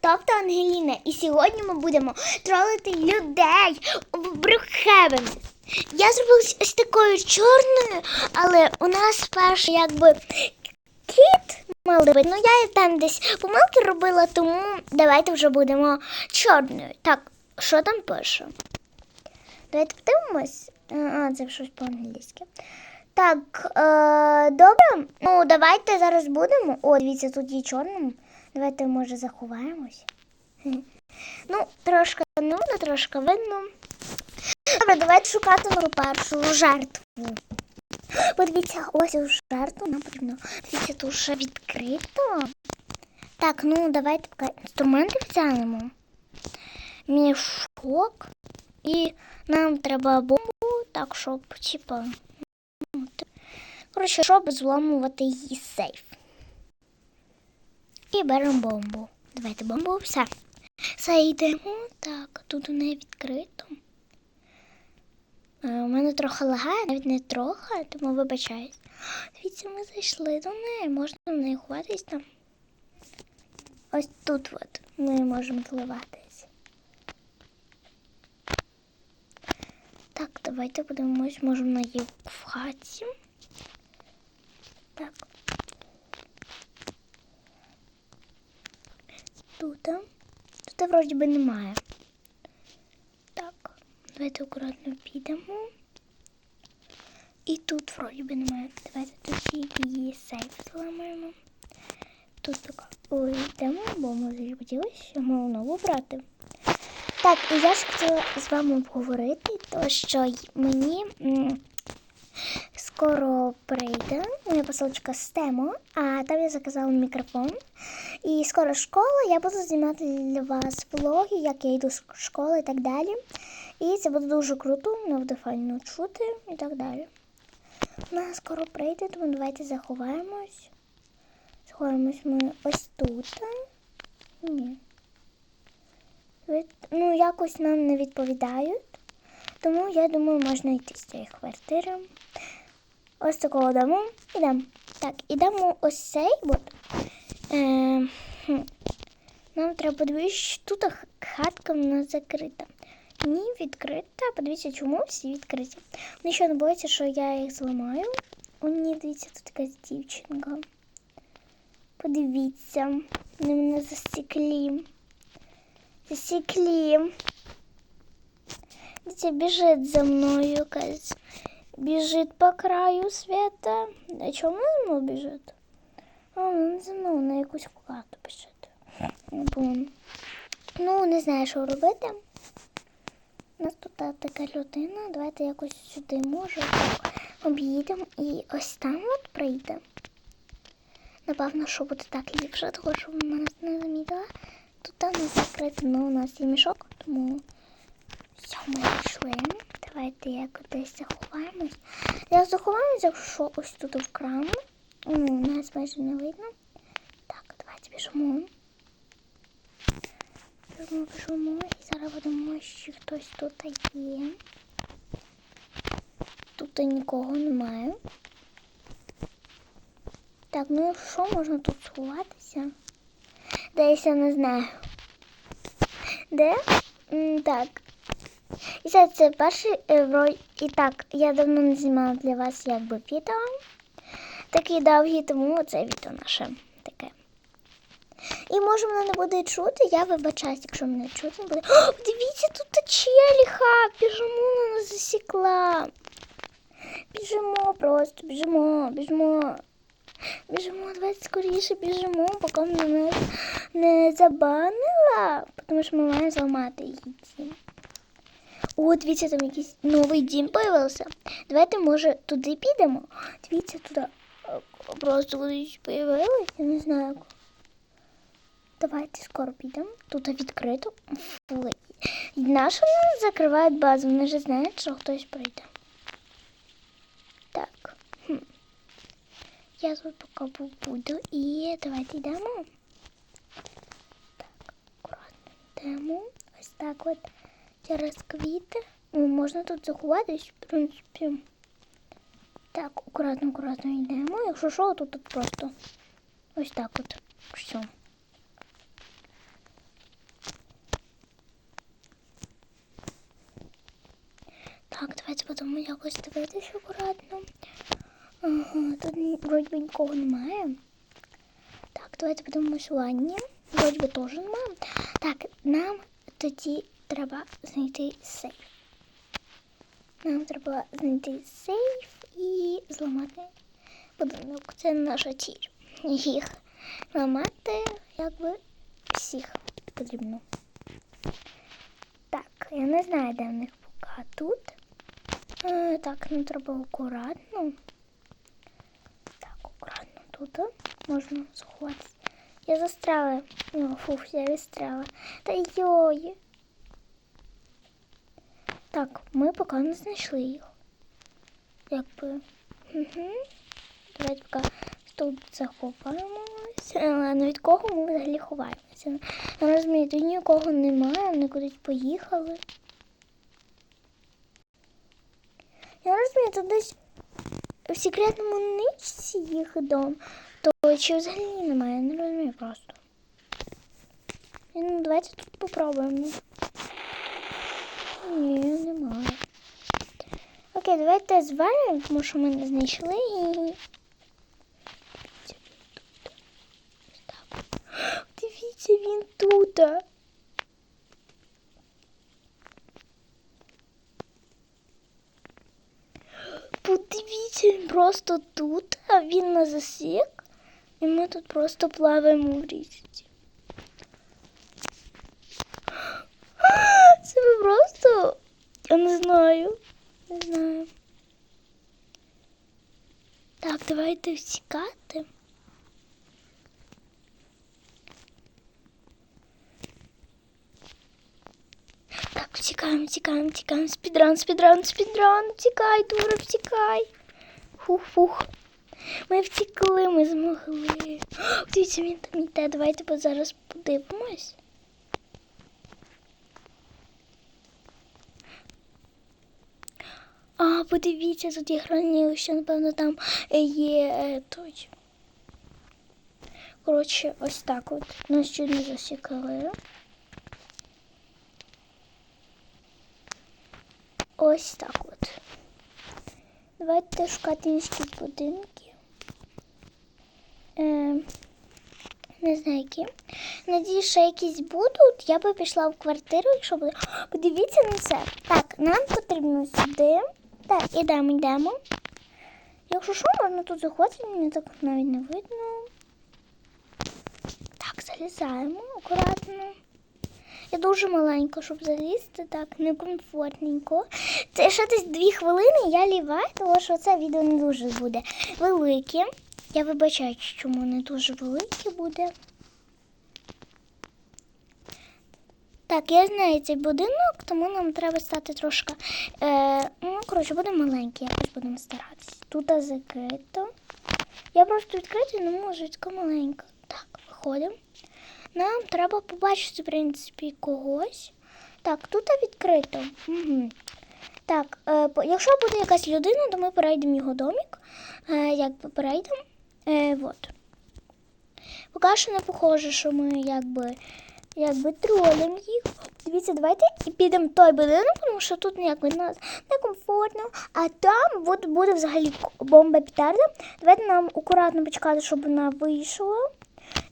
Тобто Ангеліна, і сьогодні ми будемо тролити людей в Брюкхевен. Я зробила ось такою чорною, але у нас перше якби кіт мали. Ну я там десь помилки робила, тому давайте вже будемо чорною. Так, що там пише? Давайте подивимось. А, це щось по-англійськи. Так, е, добре. Ну, давайте зараз будемо. О, дивіться, тут є чорним. Давайте, може, заховаємось. Ну, трошки нудно, трошки видно. Добре, давайте шукати мою першу жертву. Подивіться, ось у жертву нам потрібно. Дивіться, тут вже відкрито. Так, ну давайте поки інструменти взянемо. Мішок. І нам треба бомбу, так, щоб, типа. ну, Коротше, щоб зламувати її сейф. І беремо бомбу. Давайте бомбу, все. Все йдемо. Так, тут у неї відкрито. Е, У мене трохи лагає, навіть не трохи, тому вибачаюсь. Дивіться, ми зайшли до неї, можна в неї ховатись там. Ось тут от ми можемо зливатись. Так, давайте подивимось, може вона є в хаті. Так. Тут. Тут вроді би немає. Так, давайте акуратно підемо. І тут вроді би немає. Давайте тоді її сейф зламаємо. Тут така. Ой, йдемо, бо ми захотілося йому нову брати. Так, і я ж хотіла з вами обговорити, то що мені скоро прийде моя посилочка з тему, а там я заказала мікрофон. І скоро школа, я буду знімати для вас влоги, як я йду з школи і так далі. І це буде дуже круто, мене буде файно чути і так далі. Вона скоро прийде, тому давайте заховаємось. Заховаємось ми ось тут. Ні. Ну, якось нам не відповідають. Тому я думаю, можна йти з цієї квартири. Ось такого дому. Ідемо. Так, ідемо ось цей. От. Е. Нам треба подивитися, тут хатка в нас закрита. Ні, відкрита. Подивіться, чому всі відкриті. Вони ще не бояться, що я їх зламаю. О, ні, дивіться, тут якась дівчинка. Подивіться, вони мене засіклі. Засіклі. Дитя біжить за мною якась. Біжить по краю света. А чому за біжить? Вона за на якусь хату біжить. Ну, не знаю, що робити. У нас тут така людина. Давайте якось сюди може об'їдемо і ось там от прийде. Напевно, що буде так ліпше, тому що вона нас не замітила. Тут там не закрито, але у нас є мішок, тому ми йшли. Давайте я кудись заховаємось. Я заховаємось, якщо ось тут в крам. Ну, нас майже не видно. Так, давайте біжимо. Біжимо, біжимо. І зараз будемо, що хтось тут є. Тут нікого немає. Так, ну що можна тут сховатися? Десь я не знаю. Де? М, Так. І це, це перший євро. І так, я давно не знімала для вас якби відео. Такі довгі, тому це відео наше таке. І може мене не буде чути, я вибачаюсь, якщо мене чути не буде. О, дивіться, тут челіха! Біжимо, вона засікла. Біжимо просто, біжимо, біжимо. Біжимо, давайте скоріше біжимо, поки вона не забанила, тому що ми маємо зламати її. О, дивіться, там якийсь новий дім появився. Давайте, може, туди підемо. Дивіться, туди е, просто кудись появилось, я не знаю. як. Давайте скоро підемо. Тут відкрито. Фу. Наша нас закривають базу, вони вже знають, що хтось прийде. Так. Хм. Я тут поки побуду і давайте йдемо. Так, акуратно йдемо. Ось так от через квіти. О, Можна тут заховатись, в принципі. Так, акуратно, акуратно йдемо. Якщо що, то тут просто ось так от. Все. Так, давайте будемо якось дивитися акуратно. Ага, Тут вроді би нікого немає. Так, давайте подивимось ванні. Вроді би теж немає. Так, нам тоді треба знайти сейф. Нам треба знайти сейф і зламати будинок. Це наша ціль. Їх ламати, якби всіх потрібно. Так, я не знаю, де в них поки тут. Е, так, нам треба акуратно. Так, акуратно тут можна заховатися. Я застряла. О, фуф, я відстряла. Та йой. Так, ми поки не знайшли їх. Якби. Угу. Давайте поки тут заховаємося. Але від кого ми взагалі ховаємося? Я розумію, тут нікого немає, вони кудись поїхали. Я розумію, тут десь в секретному ничці їх дом, то чи взагалі немає, я не розумію просто. Ну, давайте тут попробуємо. Ні, немає. Окей, давайте звалюємо, тому що ми не знайшли її. Дивіться, він тут. Подивіться, він просто тут, а він на засік. І ми тут просто плаваємо в річці. Це ви просто. Я не знаю. Не знаю. Так, давайте втікати. Так, втікаємо, втікаємо, втікаємо. Спідран, спідран, спідран. Втікай, дура, втікай. Фух-фух. Ми втекли, ми змогли. Дивіться, він там йде. Давайте зараз подивимось. А, подивіться, тут є хранилище, напевно, там е, є е, той. Коротше, ось так от. Нас чуть засікали. Ось так от. Давайте шукати інші будинки. Е, не знаю які. Надіюсь, що якісь будуть. Я би пішла в квартиру, якщо буде. Подивіться на це. Так, нам потрібно сюди. Так, ідемо, йдемо. Якщо що, можна тут заходити, мені так навіть не видно. Так, залізаємо акуратно. Я дуже маленька, щоб залізти, так некомфортненько. Це ще десь дві хвилини, я ліваю, тому що це відео не дуже буде велике. Я вибачаю, чому не дуже велике буде. Так, я знаю цей будинок, тому нам треба стати трошки. Е, ну, коротше, буде маленький, якось будемо старатися. Тут закрито. Я просто відкрити не можу, така маленька. Так, виходимо. Нам треба побачити, в принципі, когось. Так, тут відкрито. Угу. Так, е, якщо буде якась людина, то ми перейдемо його домик. Е, якби перейдемо. Е, вот. Поки що не похоже, що ми якби, якби тролимо їх. Дивіться, давайте і підемо в той будинок, тому що тут якби нас некомфортно. А там от буде взагалі бомба петарда. Давайте нам акуратно почекати, щоб вона вийшла.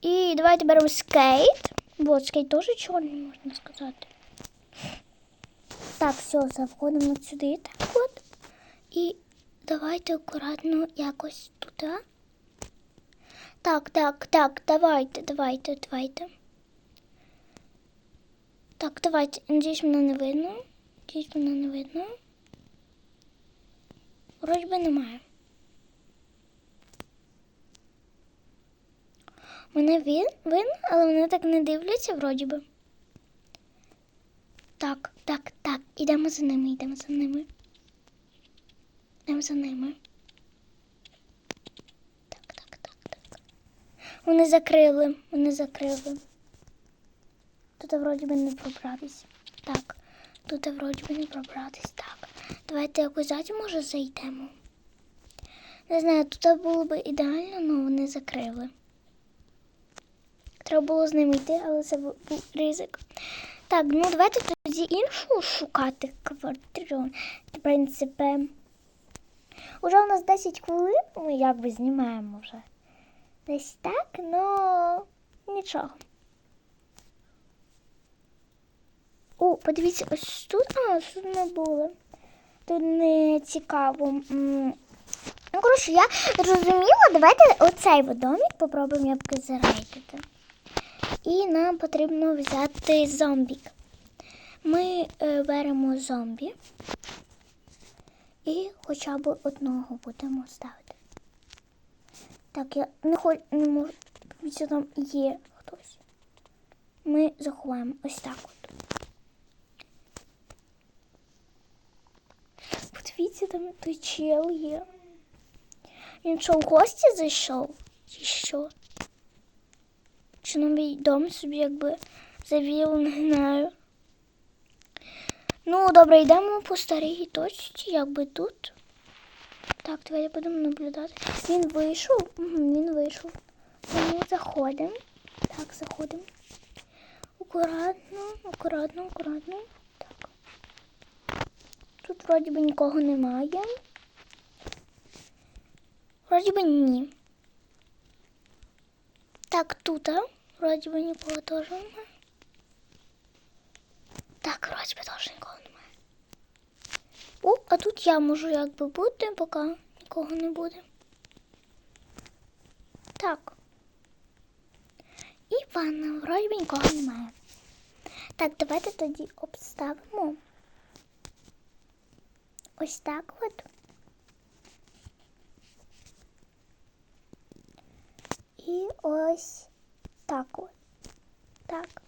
І давайте беремо скейт. Вот, скейт теж чорний, можна сказати. Так, все, заходимо сюди. Так от. І давайте акуратно якось туди. Так, так, так, давайте, давайте, давайте. Так, давайте. Надіюсь, мене не видно. Надіюсь, мене не видно. Вроді би немає. Мене він, але вони так не дивляться, вроді би. Так, так, так. Ідемо за ними, йдемо за ними. Йдемо за ними. Так, так, так, так. Вони закрили, вони закрили. Тут вроді би не пробратись. Так, тут вроді би не пробратись. Так. Давайте якось ззаді, може, зайдемо. Не знаю, тут було б ідеально, але вони закрили. Треба було з ними йти, але це був ризик. Так, ну давайте тоді іншу шукати квартиру. В принципі, уже у нас 10 хвилин, ми якби знімаємо вже. Десь так, ну нічого. Подивіться, ось тут. А, тут не було. Тут не цікаво. Ну, коротше, я зрозуміла, давайте оцей от домик попробуємо якби зарейдити. І нам потрібно взяти зомбік. Ми е, беремо зомбі і хоча б одного будемо ставити. Так, я не хочу, не можу. Там є хтось. Ми заховаємо ось так от. Подивіться, там той чел є. Він що, в гості зайшов? Чи що? Чи на мій дом собі якби завів, не знаю. Ну, добре, йдемо по старій точці, якби тут. Так, давайте будемо наблюдати. Він вийшов. Він вийшов. Тому заходимо. Так, заходимо. Акуратно, акуратно, акуратно. Тут вроді би нікого немає. Вроді би ні. Так, тут? Вроді би нікого теж немає. Так, вроді би теж нікого немає. О, а тут я можу якби бути, поки нікого не буде. Так. І ванна, вроді би нікого немає. Так, давайте тоді обставимо. Ось так от. І ось так от. Так.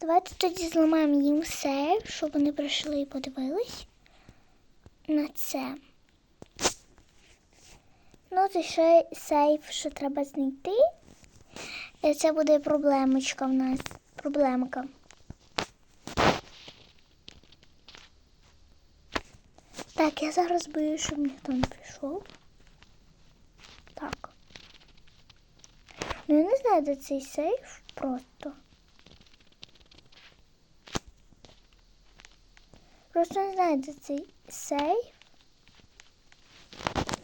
Давайте тоді зламаємо їм сейф, щоб вони прийшли і подивились на це. Ну, це ще сейф, що треба знайти. Це буде проблемочка в нас. Проблемка. Так, я зараз боюсь, щоб ніхто не прийшов. Так. Ну, я не знаю, де цей сейф просто. Просто не знаю, де цей сейф.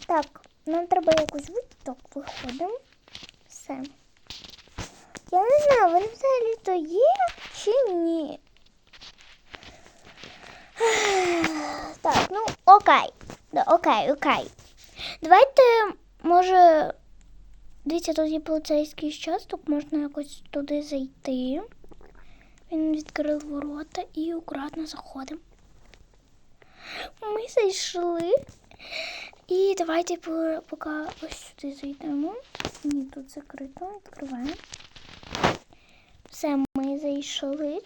Так, нам треба якось вийти. Так, виходимо. Все. Я не знаю, вони взагалі то є чи ні. Так, ну окей. Да, окей, окей. Давайте, може, дивіться, тут є поліцейський щасток, можна якось туди зайти. Він відкрив ворота і акуратно заходимо. Ми зайшли. І давайте поки ось сюди зайдемо. Ні, тут закрито, відкриваємо. Все, ми зайшли.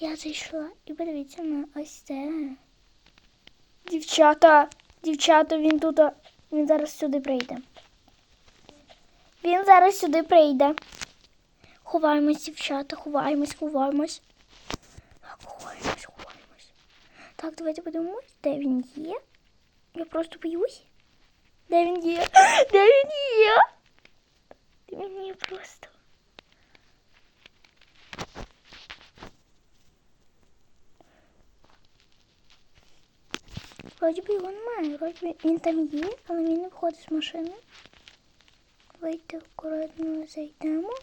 Я зайшла і подивіться на ось це. Дівчата, дівчата, він тут. Він зараз сюди прийде. Він зараз сюди прийде. Ховаємось, дівчата, ховаємось, ховаємось. Так, ховаємось, ховаємось. Так, давайте подивимось, де він є. Я просто боюсь. Де він є? Де він є? Де просто. Вроді би його немає, вроді він там є, але він не входить з машини. Давайте акуратно зайдемо.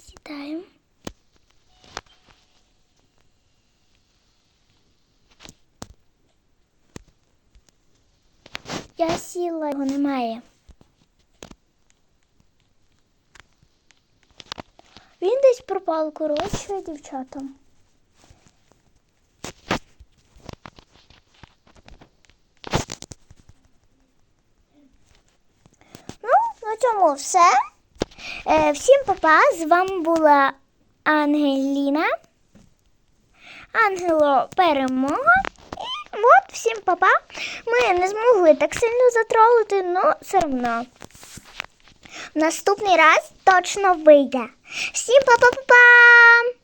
Сідаємо. Я сіла, його немає. Він десь пропав, коротше, дівчатам. Ну, на цьому все. Е, всім папа. З вами була Ангеліна. Ангело перемога. І от всім папа. Ми не змогли так сильно затролити, але все одно. Наступний раз точно вийде. Всім па-па-па-па!